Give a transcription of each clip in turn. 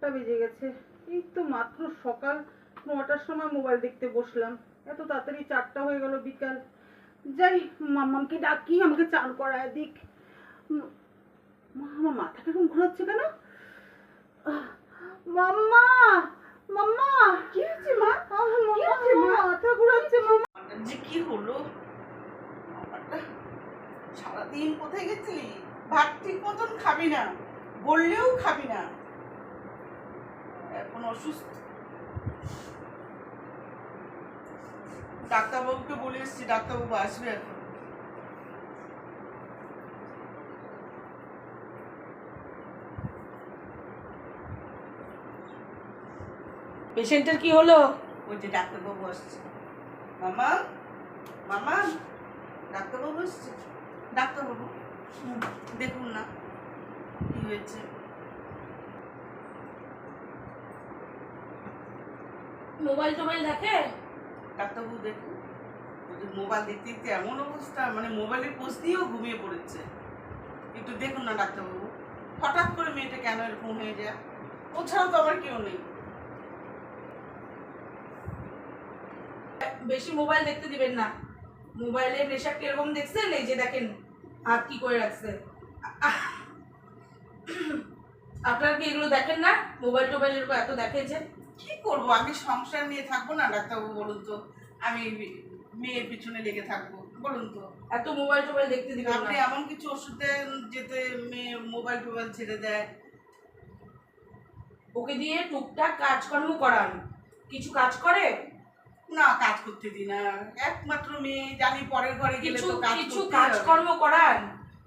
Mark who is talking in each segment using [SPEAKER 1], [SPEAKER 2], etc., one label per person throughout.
[SPEAKER 1] আটটা বেজে গেছে। এই তো মাত্র সকাল নটার সময় মোবাইল দেখতে বসলাম। এত তাড়াতাড়ি চারটা হয়ে গেল বিকাল। যাই মাম্মামকে ডাকি আমাকে চান করায় দিক। মা আমার মাথাটা এরকম ঘোরাচ্ছে কেন মাম্মা মাম্মা। কি হয়েছে মা? মাথা ঘোরাচ্ছে মাম্মা।
[SPEAKER 2] আমাদের যে কি হলো? সারাদিন কোথায় গেছিলি? ভাত ঠিক মতন খাবি না বললেও খাবি না। এখন অসুস্থ? ডাক্তারবাবুকে বলে এসছি, ডাক্তারবাবু আসবে এখন।
[SPEAKER 3] পেশেন্টের কি হলো?
[SPEAKER 2] ওই যে ডাক্তারবাবু আসছে। মামা মামা, ডাক্তারবাবু আসছে ডাক্তারবাবু দেখুন না, কি হয়েছে।
[SPEAKER 3] মোবাইল টোবাইল দেখে?
[SPEAKER 2] ডাক্তারবাবু দেখুন মোবাইল দেখতে দেখতে এমন অবস্থা মানে মোবাইলের পোস্ট দিয়েও ঘুমিয়ে পড়েছে। একটু দেখুন না ডাক্তারবাবু হঠাৎ করে মেয়েটা কেন এরকম হয়ে যায়? ও ছাড়া তো আমার কেউ নেই।
[SPEAKER 3] বেশি মোবাইল দেখতে দিবেন না। মোবাইলে প্রেশার কীরকম দেখছেন? এই যে দেখেন হাত কি করে রাখছে! আপনারা কি এগুলো দেখেন না? মোবাইল টোবাইল এরকম এত দেখে যে
[SPEAKER 2] কি করব? আমি সংসার নিয়ে থাকব না ডাক্তারবাবু বলুন তো। আমি মেয়ের পিছনে লেগে থাকব বলুন তো।
[SPEAKER 3] এত মোবাইল টোবাইল দেখতে দিবেন
[SPEAKER 2] আপনি এমন কিছু ওষুধ দেন যেতে মেয়ে মোবাইল টোবাইল ছেড়ে দেয়।
[SPEAKER 3] ওকে দিয়ে টুকটাক কাজকর্ম করান। কিছু কাজ করে?
[SPEAKER 2] না কাজ করতে দিই না। একমাত্র মেয়ে জানি পরের ঘরে গেলে
[SPEAKER 3] কিছু
[SPEAKER 2] তো কাজ
[SPEAKER 3] কিছু কাজকর্ম করান।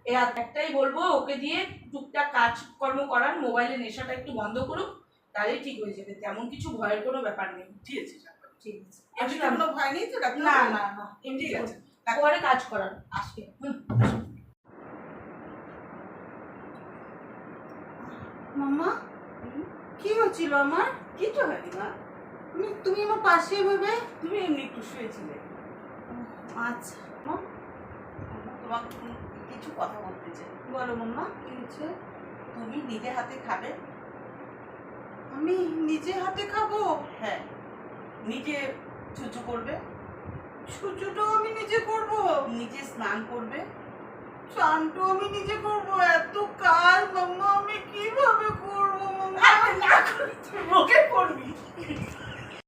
[SPEAKER 3] এ একটাই বলব ওকে দিয়ে টুকটাক কাজকর্ম করান মোবাইলের নেশাটা একটু বন্ধ করুক। তাহলেই ঠিক হয়ে যাবে তেমন কিছু ভয়ের কোনো ব্যাপার নেই।
[SPEAKER 2] ঠিক আছে
[SPEAKER 3] ঠিক আছে।
[SPEAKER 2] এমনি কোনো ভয় নেই তো ডাক্তার
[SPEAKER 3] না না। না
[SPEAKER 2] ঠিক আছে।
[SPEAKER 3] পরে কাজ করান আজকে হুম।
[SPEAKER 1] মাম্মা কি হয়েছিল আমার?
[SPEAKER 2] কিছু হয়নি মা।
[SPEAKER 1] তুমি তুমি আমার পাশে এভাবে?
[SPEAKER 2] তুমি এমনি একটু শুয়েছিলে।
[SPEAKER 1] আচ্ছা। মা,
[SPEAKER 2] তোমাকে কিছু কথা বলতে চাই।
[SPEAKER 1] বলো মাম্মা। কি হয়েছে
[SPEAKER 2] তুমি নিজে হাতে খাবে
[SPEAKER 1] আমি নিজে হাতে খাব?
[SPEAKER 2] হ্যাঁ। নিজে চুচু করবে?
[SPEAKER 1] ছুচুটো আমি নিজে করব।
[SPEAKER 2] নিজে স্নান করবে?
[SPEAKER 1] চানটো আমি নিজে করব। এত কাজ মাম্মা আমি